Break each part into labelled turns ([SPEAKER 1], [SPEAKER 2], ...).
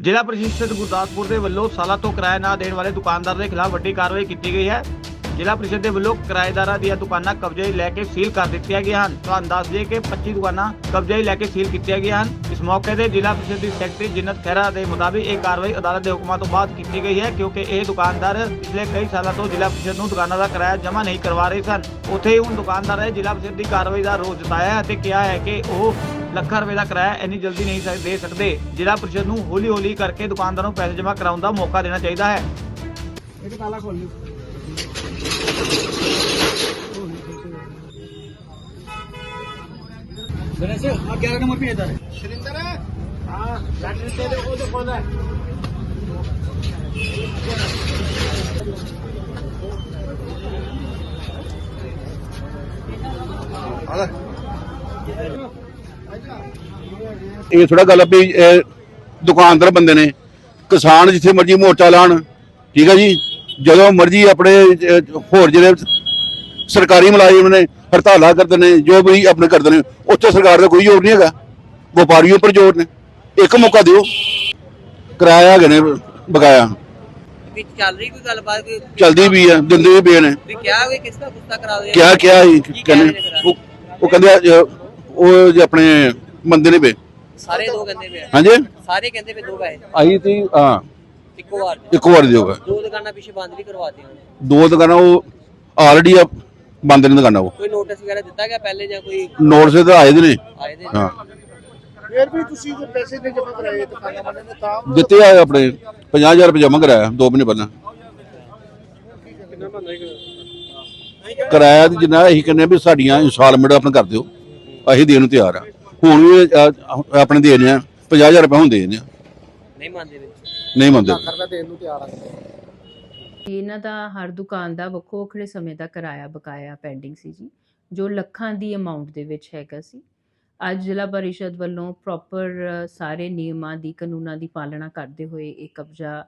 [SPEAKER 1] ਜ਼ਿਲ੍ਹਾ ਪ੍ਰੀਸ਼ਦ ਗੁਰਦਾਸਪੁਰ ਦੇ ਵੱਲੋਂ ਸਾਲਾਂ ਤੋਂ ਕਿਰਾਇਆ ਨਾ ਦੇਣ ਵਾਲੇ ਦੁਕਾਨਦਾਰ ਦੇ ਖਿਲਾਫ ਵੱਡੀ ਕਾਰਵਾਈ ਕੀਤੀ ਗਈ ਹੈ। ਜ਼ਿਲ੍ਹਾ ਪ੍ਰੀਸ਼ਦ ਦੇ ਵੱਲੋਂ ਕਿਰਾਏਦਾਰਾਂ ਦੀਆਂ ਦੁਕਾਨਾਂ ਕਬਜ਼ੇ ਲੈ ਕੇ ਸੀਲ ਕਰ ਦਿੱਤੀਆਂ ਗਈਆਂ ਹਨ। ਤੁਹਾਨੂੰ ਦੱਸ ਦਈਏ ਕਿ 25 ਦੁਕਾਨਾਂ ਕਬਜ਼ੇ ਲੈ ਕੇ ਸੀਲ ਕੀਤੀਆਂ ਗਈਆਂ ਹਨ। ਇਸ ਮੌਕੇ ਤੇ ਜ਼ਿਲ੍ਹਾ ਪ੍ਰੀਸ਼ਦ ਦੀ ਸੈਕਟਰੀ ਜਿੰਨਤ ਖਹਿਰਾ ਦੇ ਮੁਤਾਬਿਕ ਇਹ ਕਾਰਵਾਈ ਅਦਾਲਤ ਦੇ ਹੁਕਮਾਂ ਤੋਂ ਬਾਅਦ ਕੀਤੀ ਗਈ ਹੈ, ਕਿਉਂਕਿ ਇਹ ਦੁਕਾਨਦਾਰ ਪਿਛਲੇ ਕਈ ਸਾਲਾਂ ਤੋਂ ਜ਼ਿਲ੍ਹਾ ਪ੍ਰੀਸ਼ਦ ਨੂੰ ਦੁਕਾਨਾਂ ਦਾ ਕਿਰਾਇਆ ਜਮ੍ਹਾਂ ਨਹੀਂ ਕਰਵਾ ਰਹੇ ਸਨ। ਉੱਥੇ ਹੀ ਹੁਣ ਦੁਕਾਨਦਾਰਾਂ ਨੇ ਜ਼ਿਲ੍ਹਾ ਪ੍ਰੀਸ਼ਦ ਦੀ ਕਾਰਵਾਈ ਦਾ ਰੋਸ ਜਤਾਇਆ ਅਤੇ ਕਿਹਾ ਹੈ ਕਿ ਉਹ ਲੱਖਾਂ ਰੁਪਏ ਦਾ ਕਿਰਾਇਆ ਇੰਨੀ ਜਲਦੀ ਨਹੀਂ ਦੇ ਸਕਦੇ। ਜ਼ਿਲ੍ਹਾ ਪ੍ਰੀਸ਼ਦ ਨੂੰ ਹੌਲੀ ਹੌਲੀ ਕਰਕੇ ਦੁਕਾਨਦਾਰਾਂ ਨੂੰ ਪੈਸੇ ਜਮ੍ਹਾਂ ਕਰਾਉਣ ਦਾ ਮੌਕਾ ਦੇਣਾ ਚਾਹੀਦਾ ਹੈ।
[SPEAKER 2] ਇਹਦੇ ਤਾਲਾ ਖੋਲ ਲਈ गणेश हाँ ग्यारह नंबर पे इधर सुरेंद्र हाँ बैटरी से देखो तो कौन है
[SPEAKER 3] ਇਹ ਥੋੜਾ ਗੱਲ ਆ ਵੀ ਇਹ ਦੁਕਾਨਦਾਰ ਬੰਦੇ ਨੇ ਕਿਸਾਨ ਜਿੱਥੇ ਮਰਜ਼ੀ ਮੋਰਚਾ ਲਾਣ ਠੀਕ ਹੈ ਜੀ ਜਦੋਂ ਮਰਜ਼ੀ ਆਪਣੇ ਅਹ, ਹੋਰ ਜਿਹੜੇ ਸਰਕਾਰੀ ਮੁਲਾਜ਼ਮ ਨੇ ਹੜਤਾਲਾਂ ਕਰਦੇ ਨੇ ਜੋ ਵੀ ਆਪਣੇ ਕਰਦੇ ਨੇ ਉੱਥੇ ਸਰਕਾਰ ਦਾ ਕੋਈ ਜ਼ੋਰ ਨਹੀਂ ਹੈਗਾ। ਵਪਾਰੀਆਂ ਉੱਪਰ ਜ਼ੋਰ ਨੇ। ਇੱਕ ਮੌਕਾ ਦਿਓ। ਕਿਰਾਇਆ ਹੈਗੇ ਨੇ ਬਕਾਇਆ।
[SPEAKER 4] ਵਿੱਚ ਚੱਲ ਰਹੀ ਕੋਈ ਗੱਲਬਾਤ? ਕੋਈ
[SPEAKER 3] ਚਲਦੀ ਵੀ ਆ ਦਿੰਦੇ ਵੀ ਪਏ ਨੇ।
[SPEAKER 4] ਵੀ ਕਿਹਾ ਕੋਈ ਕਿਸ ਦਾ ਗੁੱਸਾ ਕਰਾ ਦੇ
[SPEAKER 3] ਕਿਹਾ ਕਿਹਾ ਸੀ
[SPEAKER 4] ਕੀ ਕਹਿ ਰਹੇ ਨੇ
[SPEAKER 3] ਕਹਿੰਦੇ
[SPEAKER 4] ਫਿਰ?
[SPEAKER 3] ਉਹ ਉਹ ਕਹਿੰਦੇ ਉਹ ਜੇ ਆਪਣੇ ਮੰਦੇ ਨੇ ਪਏ।
[SPEAKER 4] ਸਾਰੇ ਦੋ ਕਹਿੰਦੇ ਪਏ ਆ।
[SPEAKER 3] ਹਾਂਜੀ?
[SPEAKER 4] ਸਾਰੇ ਕਹਿੰਦੇ ਪਏ ਦੋ ਪੈਸੇ।
[SPEAKER 3] ਆਈ ਤੇ ਹਾਂ।
[SPEAKER 4] ਇੱਕੋ ਵਾਰ। 'ਚ।
[SPEAKER 3] ਇੱਕ ਵਾਰ ਦਿਓਗਾ
[SPEAKER 4] ਦੋ ਦੁਕਾਨਾਂ ਪਿੱਛੇ ਬੰਦ ਵੀ ਕਰਵਾਤੀਆਂ ਉਹਨੇ।
[SPEAKER 3] ਦੋ ਦੁਕਾਨਾਂ ਉਹ ਆਲਰੇਡੀ ਬੰਦ ਨਹੀਂ ਦੁਕਾਨਾਂ ਉਹ।
[SPEAKER 4] ਕੋਈ ਨੋਟਿਸ ਵਗੈਰਾ ਦਿੱਤਾ ਗਿਆ ਪਹਿਲੇ ਜਾਂ ਕੋਈ
[SPEAKER 3] ਨੋਟਿਸ ਤਾਂ ਆਏ ਦੇ ਨੇ
[SPEAKER 4] ਆਏ ਦੇ
[SPEAKER 3] ਹਾਂ।
[SPEAKER 2] ਫਿਰ ਵੀ ਤੁਸੀਂ ਜੇ ਪੈਸੇ ਨਹੀਂ ਜਮ੍ਹਾਂ ਕਰਾਏ ਦੁਕਾਨਾਂ ਵਾਲੇ ਨੇ ਤਾਂ
[SPEAKER 3] ਦਿੱਤੇ ਆ ਆਪਣੇ 50000 ਰੁਪਏ ਜਮ੍ਹਾਂ ਕਰਾਇਆ 2 ਮਹੀਨੇ ਪਹਿਲਾਂ। ਕਿਰਾਇਆ ਦੀ ਜਿੰਨਾ ਅਸੀਂ ਕਹਿੰਦੇ ਵੀ ਸਾਡੀਆਂ ਇਨਸਟਾਲਮੈਂਟ ਆਪਣਾ ਕਰ ਦਿਓ ਅਸੀਂ ਦੇਣ ਨੂੰ ਤਿਆਰ ਆ। ਹੁਣ ਆਪਣੇ ਦੇ ਰਹੇ ਆ 50000 ਰੁਪਏ ਹੁਣ ਦੇ
[SPEAKER 4] ਨਹੀਂ ਮੰਨਦੇ
[SPEAKER 3] ਨਹੀਂ ਮੰਨਦੇ।
[SPEAKER 2] 70 ਦੇਣ ਨੂੰ ਤਿਆਰ ਆ।
[SPEAKER 5] ਇਹਨਾਂ ਦਾ ਹਰ ਦੁਕਾਨ ਦਾ ਵੱਖੋ ਵੱਖਰੇ ਸਮੇਂ ਦਾ ਕਿਰਾਇਆ ਬਕਾਇਆ ਪੈਂਡਿੰਗ ਸੀ ਜੀ, ਜੋ ਲੱਖਾਂ ਦੀ ਅਮਾਉਂਟ ਦੇ ਵਿੱਚ ਹੈਗਾ ਸੀ। ਅੱਜ ਜ਼ਿਲ੍ਹਾ ਪਰਿਸ਼ਦ ਵੱਲੋਂ ਪ੍ਰੋਪਰ ਸਾਰੇ ਨਿਯਮਾਂ ਦੀ, ਕਾਨੂੰਨਾਂ ਦੀ ਪਾਲਣਾ ਕਰਦੇ ਹੋਏ ਇਹ ਕਬਜ਼ਾ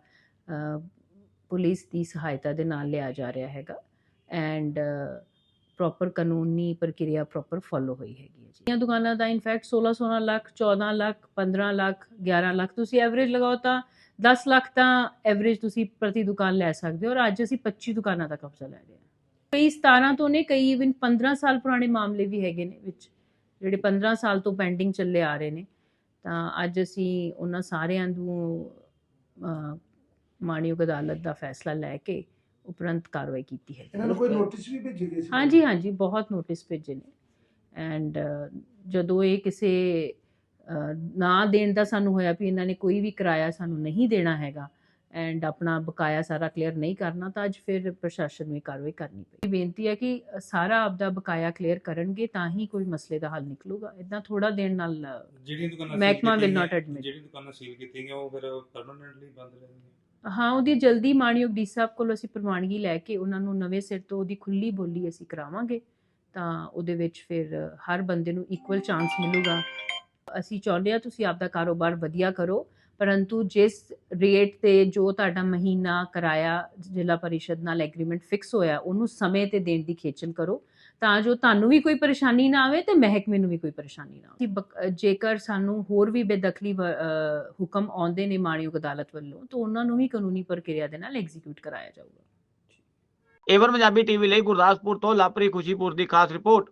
[SPEAKER 5] ਪੁਲਿਸ ਦੀ ਸਹਾਇਤਾ ਦੇ ਨਾਲ ਲਿਆ ਜਾ ਰਿਹਾ ਹੈਗਾ। ਐਂਡ ਪ੍ਰੋਪਰ ਕਾਨੂੰਨੀ ਪ੍ਰਕਿਰਿਆ ਪ੍ਰੋਪਰ ਫੋਲੋ ਹੋਈ ਹੈਗੀ ਹੈ ਜੀ। ਇਹ ਦੁਕਾਨਾਂ ਦਾ ਇਨਫੈਕਟ 16 16 ਲੱਖ 14 ਲੱਖ 15 ਲੱਖ 11 ਲੱਖ ਤੁਸੀਂ ਐਵਰੇਜ ਲਗਾਓ ਤਾਂ 10 ਲੱਖ ਤਾਂ ਐਵਰੇਜ ਤੁਸੀਂ ਪ੍ਰਤੀ ਦੁਕਾਨ ਲੈ ਸਕਦੇ ਹੋ ਔਰ ਅੱਜ ਅਸੀਂ 25 ਦੁਕਾਨਾਂ ਦਾ ਕਬਜ਼ਾ ਲੈ ਰਹੇ ਹਾਂ। ਕਈ 17 ਤੋਂ ਨੇ, ਕਈ ਇਵਨ 15 ਸਾਲ ਪੁਰਾਣੇ ਮਾਮਲੇ ਵੀ ਹੈਗੇ ਨੇ ਵਿੱਚ, ਜਿਹੜੇ 15 ਸਾਲ ਤੋਂ ਪੈਂਡਿੰਗ ਚੱਲੇ ਆ ਰਹੇ ਨੇ। ਤਾਂ ਅੱਜ ਅਸੀਂ ਉਹਨਾਂ ਸਾਰਿਆਂ ਨੂੰ ਮਾਣਯੋਗ ਅਦਾਲਤ ਦਾ ਫੈਸਲਾ ਲੈ ਕੇ ਉਪਰੰਤ ਕਾਰਵਾਈ ਕੀਤੀ ਹੈ
[SPEAKER 2] ਇਹਨਾਂ ਨੂੰ ਕੋਈ ਨੋਟਿਸ ਵੀ ਭੇਜੇ ਗਏ ਸੀ?
[SPEAKER 5] ਹਾਂਜੀ ਹਾਂਜੀ ਬਹੁਤ ਨੋਟਿਸ ਭੇਜੇ ਨੇ। ਐਂਡ ਜਦੋਂ ਇਹ ਕਿਸੇ ਨਾ ਦੇਣ ਦਾ ਸਾਨੂੰ ਹੋਇਆ ਵੀ ਇਹਨਾਂ ਨੇ ਕੋਈ ਵੀ ਕਿਰਾਇਆ ਸਾਨੂੰ ਨਹੀਂ ਦੇਣਾ ਹੈਗਾ ਐਂਡ ਆਪਣਾ ਬਕਾਇਆ ਸਾਰਾ ਕਲੀਅਰ ਨਹੀਂ ਕਰਨਾ ਤਾਂ ਅੱਜ ਫਿਰ ਪ੍ਰਸ਼ਾਸਨ ਨੂੰ ਕਾਰਵਾਈ ਕਰਨੀ ਪਈ। ਬੇਨਤੀ ਹੈ ਕਿ ਸਾਰਾ ਆਪਦਾ ਬਕਾਇਆ ਕਲੀਅਰ ਕਰਨਗੇ ਤਾਂ ਹੀ ਕੋਈ ਮਸਲੇ ਦਾ ਹੱਲ ਨਿਕਲੂਗਾ। ਇਦਾਂ ਥੋੜਾ ਦੇਣ ਨਾਲ
[SPEAKER 6] ਦੁਕਾਨਾਂ
[SPEAKER 5] ਮਹਿਕਮਾ.
[SPEAKER 6] ਜਿਹੜੀ ਦੁਕਾਨਾਂ ਸੀਲ ਕੀਤੀਆਂ ਉਹ ਫਿਰ ਪਰਮਨੈਂਟਲੀ ਬੰਦ ਰਹਿਣਗੀਆਂ।
[SPEAKER 5] ਹਾਂ, ਉਹਦੀ ਜਲਦੀ ਮਾਣਯੋਗ ਡੀ ਸਾਹਿਬ ਕੋਲੋਂ ਅਸੀਂ ਪ੍ਰਵਾਨਗੀ ਲੈ ਕੇ ਉਹਨਾਂ ਨੂੰ ਨਵੇਂ ਸਿਰ ਤੋਂ ਉਹਦੀ ਖੁੱਲੀ ਬੋਲੀ ਅਸੀਂ ਕਰਾਵਾਂਗੇ, ਤਾਂ ਉਹਦੇ ਵਿੱਚ ਫਿਰ ਹਰ ਬੰਦੇ ਨੂੰ ਇਕੁਅਲ ਚਾਂਸ ਮਿਲੂਗਾ। ਅਸੀਂ ਚਾਹੁੰਦੇ ਆ ਤੁਸੀਂ ਆਪਦਾ ਕਾਰੋਬਾਰ ਵਧੀਆ ਕਰੋ, ਪਰੰਤੂ ਜਿਸ ਰੇਟ ਤੇ ਜੋ ਤੁਹਾਡਾ ਮਹੀਨਾ ਕਿਰਾਇਆ ਜ਼ਿਲ੍ਹਾ ਪਰਿਸ਼ਦ ਨਾਲ ਐਗਰੀਮੈਂਟ ਫਿਕਸ ਹੋਇਆ, ਉਹਨੂੰ ਸਮੇਂ ਤੇ ਦੇਣ ਦੀ ਖੇਚਲ ਕਰੋ। ਤਾਂ ਜੋ ਤੁਹਾਨੂੰ ਵੀ ਕੋਈ ਪਰੇਸ਼ਾਨੀ ਨਾ ਆਵੇ ਤੇ ਮਹਿਕਮੇ ਨੂੰ ਵੀ ਕੋਈ ਪਰੇਸ਼ਾਨੀ ਨਾ ਆਵੇ। ਜੇਕਰ ਸਾਨੂੰ ਹੋਰ ਵੀ ਬੇਦਖਲੀ ਹੁਕਮ ਆਉਂਦੇ ਨੇ ਮਾਣਯੋਗ ਅਦਾਲਤ ਵੱਲੋਂ, ਤਾਂ ਉਹਨਾਂ ਨੂੰ ਵੀ ਕਾਨੂੰਨੀ ਪ੍ਰਕਿਰਿਆ ਦੇ ਨਾਲ ਐਗਜ਼ੀਕਿਊਟ ਕਰਾਇਆ ਜਾਊਗਾ।
[SPEAKER 1] ਏਵਨ ਪੰਜਾਬੀ ਟੀਵੀ ਲਈ ਗੁਰਦਾਸਪੁਰ ਤੋਂ ਲਾਪਰੀ ਖੁਸ਼ੀਪੁਰ ਦੀ ਖਾਸ ਰਿਪੋਰਟ।